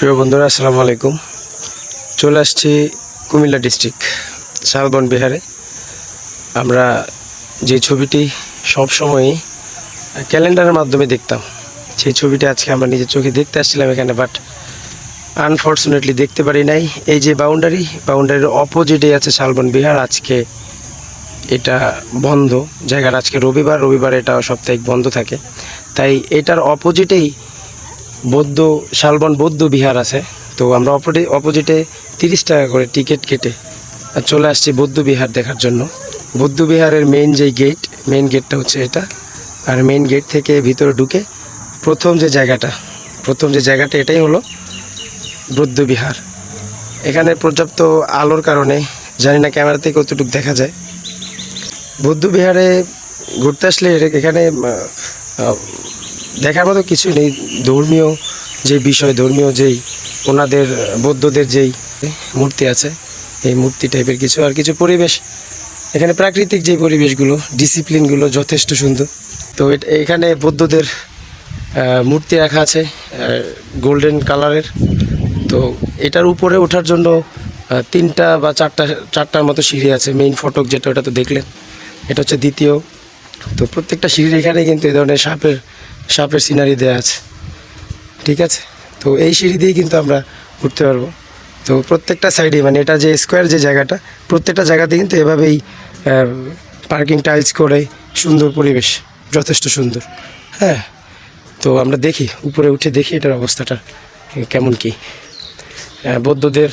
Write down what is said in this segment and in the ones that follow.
প্রিয় বন্ধুরা, আসসালামু আলাইকুম। চলে আসছি কুমিল্লা ডিস্ট্রিক্ট, শালবন বিহারে। আমরা যে ছবিটি সব সময়ই ক্যালেন্ডারের মাধ্যমে দেখতাম, সেই ছবিটি আজকে আমরা নিজের চোখে দেখতে আসছিলাম এখানে বাট আনফর্চুনেটলি দেখতে পারি নাই। এই যে বাউন্ডারি বাউন্ডারির অপোজিটে আছে শালবন বিহার। আজকে এটা বন্ধ। জায়গাটা আজকে রবিবার। রবিবার এটা সাপ্তাহিক বন্ধ থাকে। তাই এটার অপোজিটেই বৌদ্ধ, শালবন বৌদ্ধ বিহার আছে। তো আমরা অপোজি অপোজিটে তিরিশ টাকা করে টিকিট কেটে চলে আসছি বৌদ্ধ বিহার দেখার জন্য। বৌদ্ধ বিহারের মেইন যে গেট মেইন গেটটা হচ্ছে এটা। আর মেইন গেট থেকে ভিতরে ঢুকে প্রথম যে জায়গাটা, প্রথম যে জায়গাটা এটাই হলো বৌদ্ধ বিহার। এখানে পর্যাপ্ত আলোর কারণে, জানি না ক্যামেরাতে কতটুকু দেখা যায়। বৌদ্ধ বিহারে ঘুরতে আসলে এখানে দেখার মতো কিছুই নেই। ধর্মীয় যে বিষয়, ধর্মীয় যেই ওনাদের, বৌদ্ধদের যেই মূর্তি আছে, এই মূর্তি টাইপের কিছু আর কিছু পরিবেশ। এখানে প্রাকৃতিক যে পরিবেশগুলো ডিসিপ্লিনগুলো যথেষ্ট সুন্দর। তো এখানে বৌদ্ধদের মূর্তি রাখা আছে গোল্ডেন কালারের তো এটার উপরে ওঠার জন্য তিনটা বা চারটা, চারটার মতো সিঁড়ি আছে মেইন ফটক যেটা ওটা তো দেখলেন। এটা হচ্ছে দ্বিতীয়। তো প্রত্যেকটা সিঁড়ির এখানে কিন্তু এই ধরনের সাপের সাপের সিনারি দেওয়া আছে। ঠিক আছে? তো এই সিঁড়ি দিয়ে কিন্তু আমরা উঠতে পারব। তো প্রত্যেকটা সাইডে মানে এটা যে স্কোয়ার যে জায়গাটা, প্রত্যেকটা জায়গাতে কিন্তু এভাবেই পার্কিং টাইলস করে সুন্দর পরিবেশ, যথেষ্ট সুন্দর। হ্যাঁ? তো আমরা দেখি, উপরে উঠে দেখি এটার অবস্থাটা কেমন কি। বৌদ্ধদের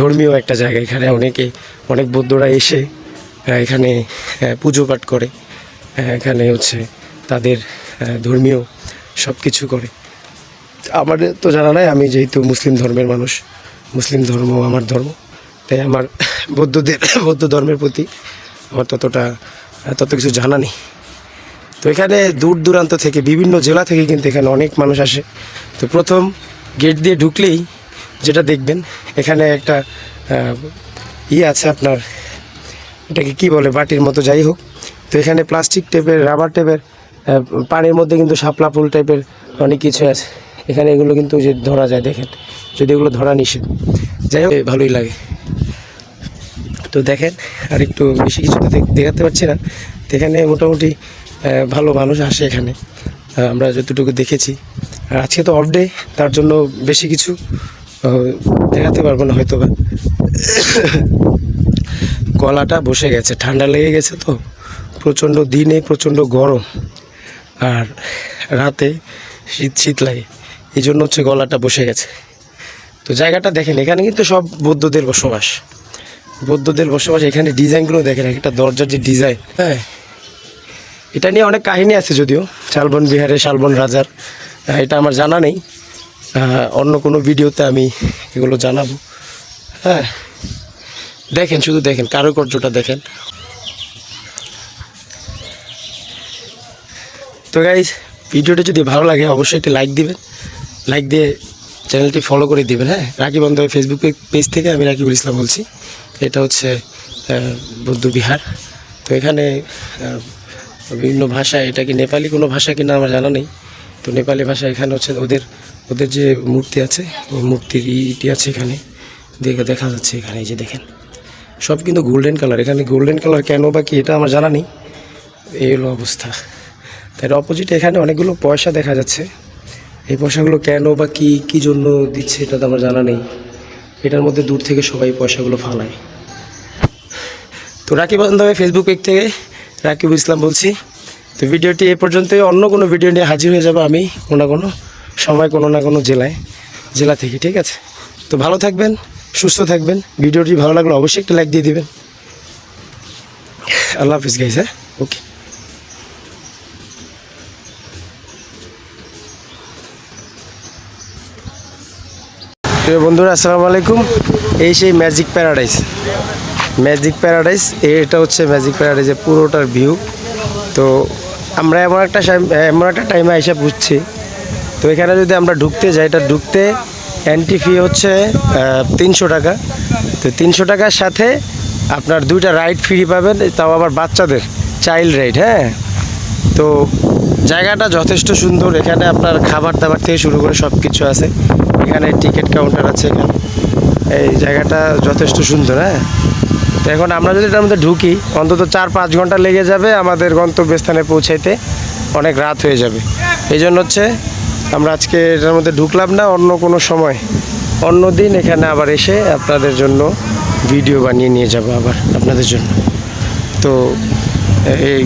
ধর্মীয় একটা জায়গা। এখানে অনেকে, অনেক বৌদ্ধরা এসে এখানে পুজো পাঠ করে। এখানে হচ্ছে তাদের ধর্মীয় সব কিছু করে। আমাদের তো জানা নাই, আমি যেহেতু মুসলিম ধর্মের মানুষ, মুসলিম ধর্ম আমার ধর্ম, তাই আমার বৌদ্ধদের, বৌদ্ধ ধর্মের প্রতি আমার ততটা, তত কিছু জানা নেই। তো এখানে দূর দূরান্ত থেকে, বিভিন্ন জেলা থেকে কিন্তু এখানে অনেক মানুষ আসে। তো প্রথম গেট দিয়ে ঢুকলেই যেটা দেখবেন, এখানে একটা ইয়ে আছে আপনার, এটাকে কি বলে, বাটির মতো, যাই হোক। তো এখানে প্লাস্টিক টেপের, রাবার টেপের পানির মধ্যে কিন্তু শাপলা ফুল টাইপের অনেক কিছু আছে। এখানে এগুলো কিন্তু যে ধরা যায়, দেখেন। যদি এগুলো ধরা নিষেধ। যাই হোক, ভালোই লাগে। তো দেখেন, আর একটু বেশি কিছু তো দেখ- দেখাতে পারছি না। এখানে মোটামুটি ভালো মানুষ আসে এখানে। আমরা যতটুকু দেখেছি। আর আজকে তো অফ ডে তার জন্য বেশি কিছু দেখাতে পারব না হয়তো বা গলাটা বসে গেছে, ঠান্ডা লেগে গেছে তো। প্রচণ্ড দিনে প্রচণ্ড গরম। আর রাতে শীত শীত লাগে। এই জন্য হচ্ছে গলাটা বসে গেছে। তো জায়গাটা দেখেন, এখানে কিন্তু সব বৌদ্ধদের বসবাস। বৌদ্ধদের বসবাস, এখানে ডিজাইনগুলো দেখেন, একটা দরজার যে ডিজাইন হ্যাঁ? এটা নিয়ে অনেক কাহিনী আছে যদিও, শালবন বিহারে শালবন রাজার। এটা আমার জানা নেই। অন্য কোনো ভিডিওতে আমি এগুলো জানাব। হ্যাঁ? দেখেন, শুধু দেখেন, কারুকার্যটা দেখেন। তো গাইজ ভিডিওটি যদি ভালো লাগে অবশ্যই একটি লাইক দিবেন। লাইক দিয়ে চ্যানেলটি ফলো করে দিবেন হ্যাঁ? রাখি বন্ধু ফেসবুক পেজ থেকে আমি রাকিবুল ইসলাম বলছি। এটা হচ্ছে আহ, বৌদ্ধ বিহার। তো এখানে বিভিন্ন ভাষা এটা কি নেপালি কোনো ভাষা কিনা আমার জানা নেই। তো নেপালি ভাষা এখানে হচ্ছে ওদের ওদের যে মূর্তি আছে ওই মূর্তির ইটি আছে এখানে। দেখে দেখা যাচ্ছে এখানে যে দেখেন। সব কিন্তু গোল্ডেন কালার এখানে গোল্ডেন কালার কেন বা কি এটা আমার জানা নেই। এই হলো অবস্থা। তার অপোজিট এখানে অনেকগুলো পয়সা দেখা যাচ্ছে। এই পয়সাগুলো কেন বা কি কি জন্য দিচ্ছে এটা তো আমার জানা নেই। এটার মধ্যে দূর থেকে সবাই পয়সাগুলো ফালায়। তো রাকিব বান্ধবে ফেসবুক পেজ থেকে রাকিবুল ইসলাম বলছি, তো ভিডিওটি এ পর্যন্তই। অন্য কোনো ভিডিও নিয়ে হাজির হয়ে যাব আমি কোনো না কোনো সময় কোনো না কোনো জেলায়, জেলা থেকে, ঠিক আছে? তো ভালো থাকবেন, সুস্থ থাকবেন। ভিডিওটি ভালো লাগলে অবশ্যই একটা লাইক দিয়ে দিবেন। আল্লাহ হাফিজ গাইজ হ্যাঁ? ওকে প্রিয় বন্ধুরা, আসসালামু আলাইকুম। এই সেই ম্যাজিক প্যারাডাইস ম্যাজিক প্যারাডাইস এটা হচ্ছে ম্যাজিক প্যারাডাইসের পুরোটার ভিউ তো আমরা এমন একটা এমন একটা টাইমে এসে বুঝছি। তো এখানে যদি আমরা ঢুকতে যাই, এটা ঢুকতে এন্ট্রি ফি হচ্ছে তিনশো টাকা। তো তিনশো টাকার সাথে আপনার দুইটা রাইড ফ্রি পাবেন, তাও আবার বাচ্চাদের চাইল্ড রাইড হ্যাঁ? তো জায়গাটা যথেষ্ট সুন্দর। এখানে আপনার খাবার দাবার থেকে শুরু করে সব কিছু আছে। এখানে টিকিট কাউন্টার আছে এখানে। এই জায়গাটা যথেষ্ট সুন্দর হ্যাঁ? তো এখন আমরা যদি এটার মধ্যে ঢুকি, অন্তত চার পাঁচ ঘণ্টা লেগে যাবে আমাদের গন্তব্যস্থানে পৌঁছাইতে, অনেক রাত হয়ে যাবে। এই জন্য হচ্ছে আমরা আজকে এটার মধ্যে ঢুকলাম না, অন্য কোনো সময়। অন্য দিন এখানে আবার এসে আপনাদের জন্য ভিডিও বানিয়ে নিয়ে যাব আবার আপনাদের জন্য। তো এই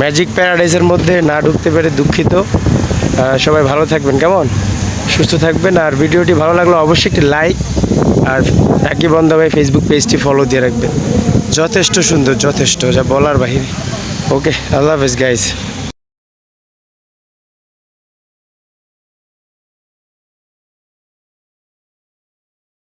ম্যাজিক প্যারাডাইসের মধ্যে না ঢুকতে পেরে দুঃখিত। সবাই ভালো থাকবেন, কেমন? সুস্থ থাকবেন আর ভিডিওটি ভালো লাগলে অবশ্যই একটি লাইক আর একই বন্ধ ভাই ফেসবুক পেজটি ফলো দিয়ে রাখবেন। যথেষ্ট সুন্দর, যথেষ্ট, যা বলার বাহিরে। ওকে আল্লাহ হাফেজ গাইস